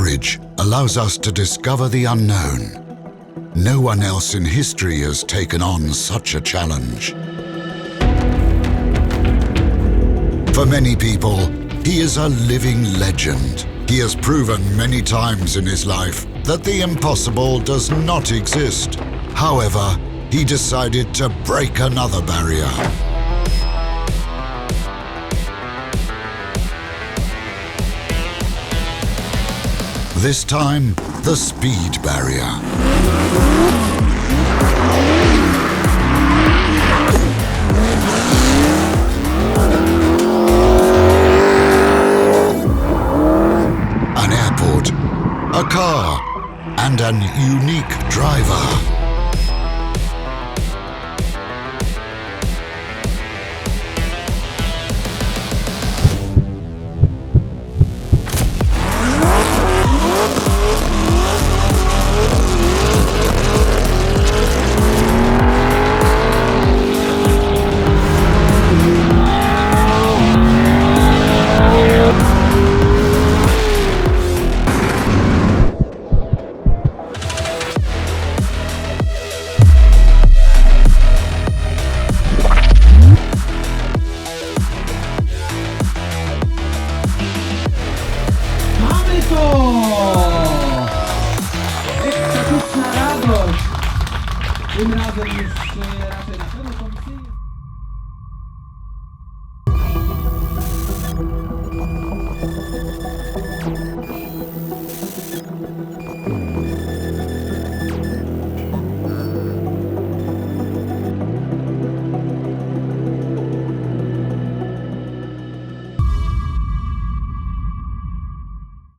courage allows us to discover the unknown. No one else in history has taken on such a challenge. For many people, he is a living legend. He has proven many times in his life that the impossible does not exist. However, he decided to break another barrier. This time, the speed barrier. An airport, a car, and an unique driver. To! Ekstatyczna radość! Tym razem już e, raczej na